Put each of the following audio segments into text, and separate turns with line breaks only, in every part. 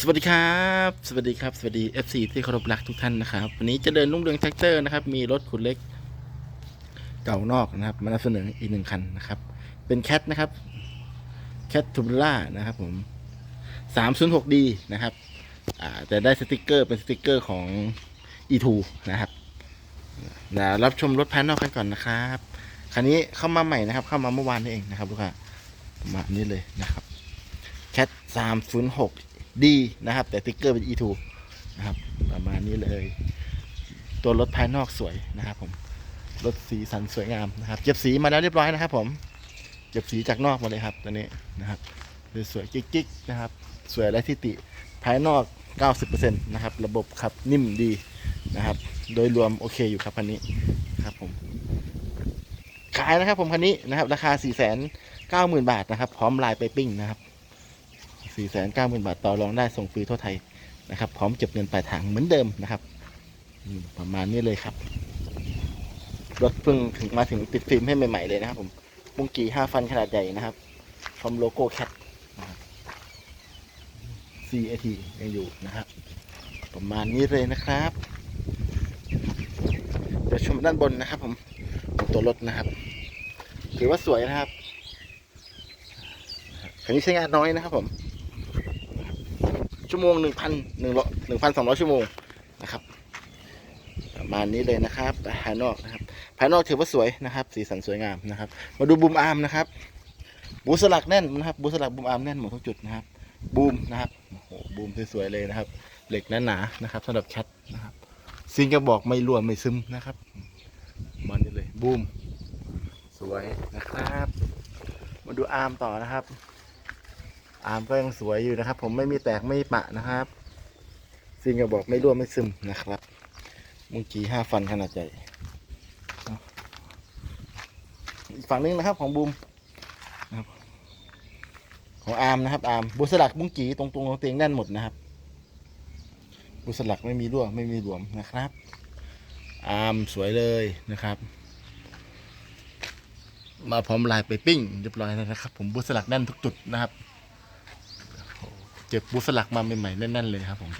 สวัสดีครับ สวัสดีครับ สวัสดี FC ที่เคารพรักทุกท่านนะครับ วันนี้จะเดินลุ่งเรืองแท็กเตอร์นะครับ มีรถขุดเล็กเก่านอกนะครับมานำเสนออีกหนึ่งคันนะครับ เป็นแคทนะครับแคททูบล่านะครับผม 306D นะครับอ่าจะได้สติกเกอร์เป็นสติกเกอร์ของ E2 นะครับนะรับชมรถภายนอกกันก่อนนะครับ คันนี้เข้ามาใหม่นะครับ เข้ามาเมื่อวานนี่เองนะครับลูกค้ามานี้เลยนะครับแคท306 D นะครับ แต่ติ๊กเกอร์เป็น E2 นะครับประมาณนี้เลย ตัวรถภายนอกสวยนะครับผมรถสีสันสวยงามนะครับเก็บสีมาแล้วเรียบร้อยนะครับ ผมเก็บสีจากนอกมาเลยครับตัวนี้นะครับสวยกิ๊กๆนะครับ สวยและทิติภายนอก 90%นะครับ ระบบขับนิ่มดีนะครับ โดยรวมโอเคอยู่ครับคันนี้ครับผม ขายนะครับผมคันนี้นะครับ ราคา 4 9 0 0 0 0 บาทนะครับ พร้อมลายไปปิ้งนะครับ 4 9 0 0 0 0 บาทต่อรองได้ส่งฟรีทั่วไทยนะครับ พร้อมเก็บเงินปลายทางเหมือนเดิมนะครับประมาณนี้เลยครับ รถเพิ่งถึงมาถึงติดฟิล์มให้ใหม่ๆเลยนะครับ ผมมุงกี่ห้าฟันขนาดใหญ่นะครับพร้อมโลโก้แคท CAT ยังอยู่นะครับ ประมาณนี้เลยนะครับ เดี๋ยวชมด้านบนนะครับ ผมตัวรถนะครับถือว่าสวยนะครับ คันนี้ใช้งานน้อยนะครับผม ชั่วโมงหนึ่งพันหนึ่งร้อยหนึ่งพันสองร้อยชั่วโมงนะครับ ประมาณนี้เลยนะครับภายนอกนะครับภายนอกถือว่าสวยนะครับ สีสันสวยงามนะครับ มาดูบูมอาร์มนะครับบูสลักแน่นนะครับบูสลักบูมอาร์มแน่นหมดทุกจุดนะครับบูมนะครับโอ้โหบูมสวยๆเลยนะครับ เหล็กหนาๆนะครับสำหรับแคทนะครับซิงกระบอกไม่ร่วนไม่ซึมนะครับประมันนี้เลยบูมสวยนะครับ มาดูอาร์มต่อนะครับ อามก็ยังสวยอยู่นะครับ ผมไม่มีแตกไม่มีปะนะครับ ซิงกระบอกไม่ร่วนไม่ซึมนะครับมุงกีห้าฟันขนาดใหญ่อีกฝั่งนึงนะครับของบูมของอาร์มนะครับอาร์มบุสลักมุงกีตรงตรงๆเตียงแน่นหมดนะครับ บุสลักไม่มีรั่วไม่มีหลวมนะครับ อาร์มสวยเลยนะครับ มาพร้อมลายไปปิ้งเรียบร้อยแล้วนะครับ ผมบุสลักแน่นทุกจุดนะครับ เจ็บบูสลักมาใหม่ๆแน่นๆเลยครับผม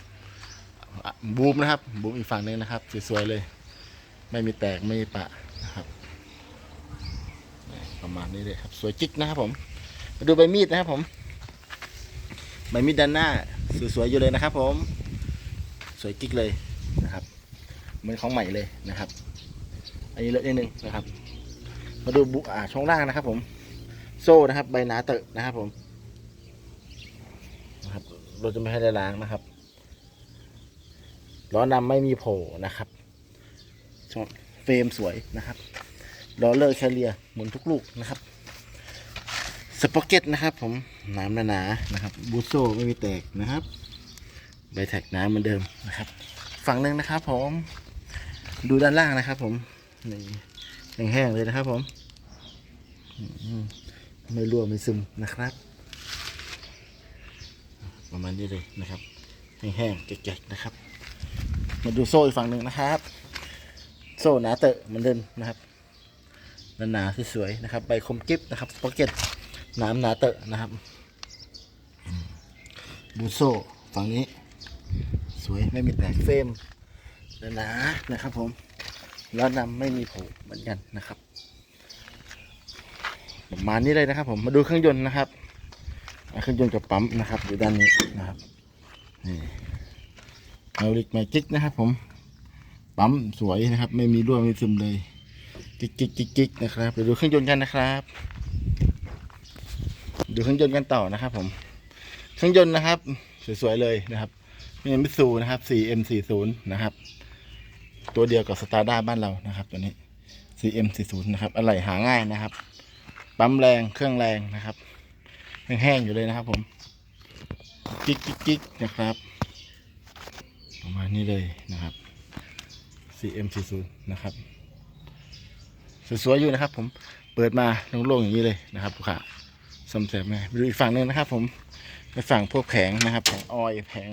บูมนะครับบูมอีกฝั่งนึงนะครับสวยๆเลย ไม่มีแตกไม่มีปะนะครับประมาณนี้เลยครับ สวยจิ๊กนะครับผมมาดูใบมีดนะครับผมใบมีดด้านหน้าสวยๆอยู่เลยนะครับ ผม สวยกิ๊กเลยนะครับเหมือนของใหม่เลยนะครับ อันนี้เลอะนิดนึงนะครับ มาดูบุอ่าช่องล่างนะครับ ผม โซ่นะครับ ใบหนาเตอะนะครับผม เราจะไม่ให้ได้ล้างนะครับล้อนำไม่มีโผล่นะครับชองเฟรมสวยนะครับล้อเลอร์แคเรียหมุนทุกลูกนะครับสป็อกเก็ตนะครับ ผมน้ำหนาๆนะครับบูโซไม่มีแตกนะครับใบแท็กน้ำเหมือนเดิมนะครับฝั่งหนึ่งนะครับ ผมดูด้านล่างนะครับ ผมนี่แห้งๆเลยนะครับ ผมไม่รั่วไม่ซึมนะครับ ประมาณนี้เลยนะครับ แห้งๆแกะๆนะครับ มาดูโซ่อีกฝั่งหนึ่งนะครับ โซ่หนาเตอะเหมือนเดิมนะครับหนาๆสวยๆนะครับ ใบคมกิฟนะครับสป็อกเก็ตน้ำหนาเตอะนะครับอืมบูโซ่ฝั่งนี้ สวยไม่มีแตกเฟรมหนาๆนะครับ ผมแล้วนำไม่มีผล่เหมือนกันนะครับประมาณนี้เลยนะครับ ผมมาดูเครื่องยนต์นะครับ เครื่องยนต์กับปั๊มนะครับ อยู่ด้านนี้นะครับนี่เอาลิกไมจิกนะครับ ผม ปั๊มสวยนะครับ ไม่มีรั่วไม่ซึมเลยกิ๊กกิ๊กกิ๊กกิ๊กนะครับไปดูเครื่องยนต์กันนะครับ ดูเครื่องยนต์กันต่อนะครับ ผม เครื่องยนต์นะครับ สวยๆเลยนะครับนี่มิตซูนะครับ 4M40 นะครับ ตัวเดียวกับสตาร์ด้าบ้านเรานะครับ ตัวนี้ 4M40 นะครับอะไรหาง่ายนะครับ ปั๊มแรงเครื่องแรงนะครับ แห้งๆอยู่เลยนะครับ ผมกิ๊กกิ๊กกิ๊กนะครับ ประมาณนี้เลยนะครับ CM40 นะครับสวยๆอยู่นะครับ ผมเปิดมาโล่งๆอย่างนี้เลยนะครับลูกค้าสมแสบไหมไปดูอีกฝั่งหนึ่งนะครับ ผมไปฝั่งพวกแผงนะครับแผงออยแผง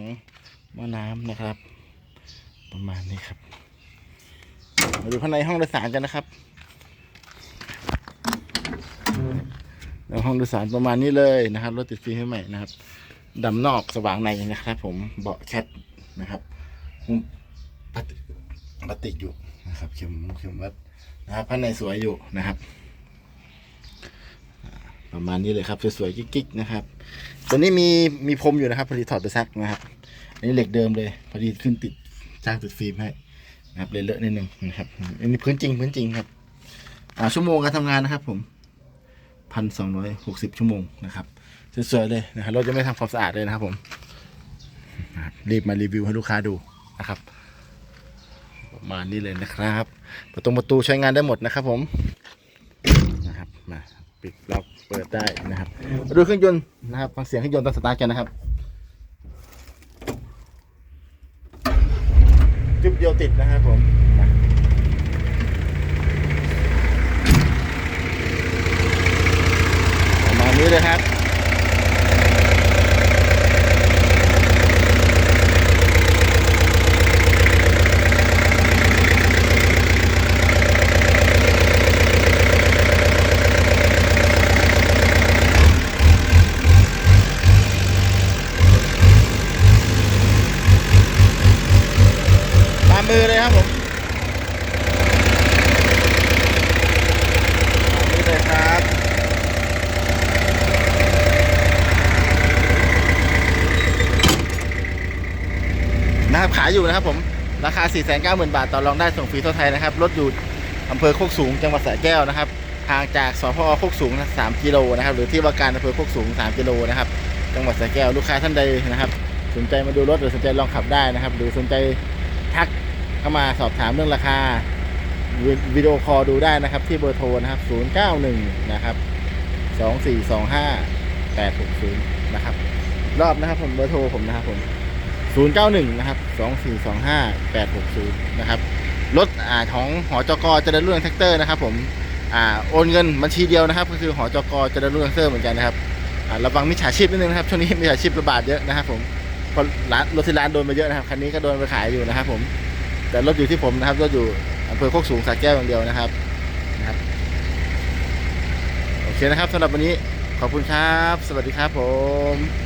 หม้อน้ำนะครับ ประมาณนี้ครับมาดูภายในห้องโดยสารกันนะครับ แล้วห้องโดยสารประมาณนี้เลยนะครับรถติดฟิล์มให้ใหม่นะครับดำนอกสว่างในนะครับ ผมเบาะแคทนะครับมุมพลาสติกพลาสติกอยู่นะครับ เข็มเข็มวัดนะครับภายในสวยอยู่นะครับ ประมาณนี้เลยครับสวยๆกิ๊กๆนะครับตัวนี้มีมีพรมอยู่นะครับพอดีถอดไปซักนะครับ อันนี้เหล็กเดิมเลยพอดีขึ้นติดจ้างติดฟิล์มให้นะครับเลยเลอะนิดนึงนะครับอันนี้พื้นจริงพื้นจริงครับอ่าชั่วโมงการทำงานนะครับผม พันสองร้อยหกสิบชั่วโมงนะครับสวยๆเลยนะครับเราจะไม่ทำความสะอาดเลยนะครับผมรีบมารีวิวให้ลูกค้าดูนะครับประมาณนี้เลยนะครับประตูประตูใช้งานได้หมดนะครับผมนะครับมาปิดล็อกเปิดได้นะครับดูเครื่องยนต์นะครับฟังเสียงเครื่องยนต์ตอนสตาร์ทกันนะครับจุดเดียวติดนะครับผมมาประมาณนี้ เลยครับตามมือเลยครับผมตามมือเลยครับนะครับขายอยู่นะครับผมราคา 4 9 0 0 0 0 บาทต่อรองได้ส่งฟรีทั่วไทยนะครับรถอยู่อำเภอโคกสูงจังหวัดสระแก้วนะครับห่างจากสพโคกสูง 3 กิโลนะครับหรือที่ว่าการอำเภอโคกสูง 3 กิโลนะครับจังหวัดสระแก้วลูกค้าท่านใดนะครับ สนใจมาดูรถหรือสนใจลองขับได้นะครับ หรือสนใจทักเข้ามาสอบถามเรื่องราคาวิวิดีโอคอลดูได้นะครับ ที่เบอร์โทรนะครับ 091 นะครับ 2425 860 นะครับ รอบนะครับผมเบอร์โทรผมนะครับผม 091 นะครับ 2425 860 นะครับ รถอ่าของหอจกเจริญรุ่งแท็กเตอร์นะครับ ผมอ่าโอนเงินบัญชีเดียวนะครับ ก็คือหอจกเจริญรุ่งแท็กเตอร์เหมือนกันนะครับอ่าระวังมิจฉาชีพนิดนึงนะครับช่วงนี้มิจฉาชีพระบาดเยอะนะครับ ผมเพราะร้านรถที่ร้านโดนไปเยอะนะครับคันนี้ก็โดนไปขายอยู่นะครับ ผม แต่รถอยู่ที่ผมนะครับรถอยู่อำเภอโคกสูงสระแก้วอย่างเดียวนะครับนะครับโอเคนะครับสำหรับวันนี้ขอบคุณครับ สวัสดีครับผม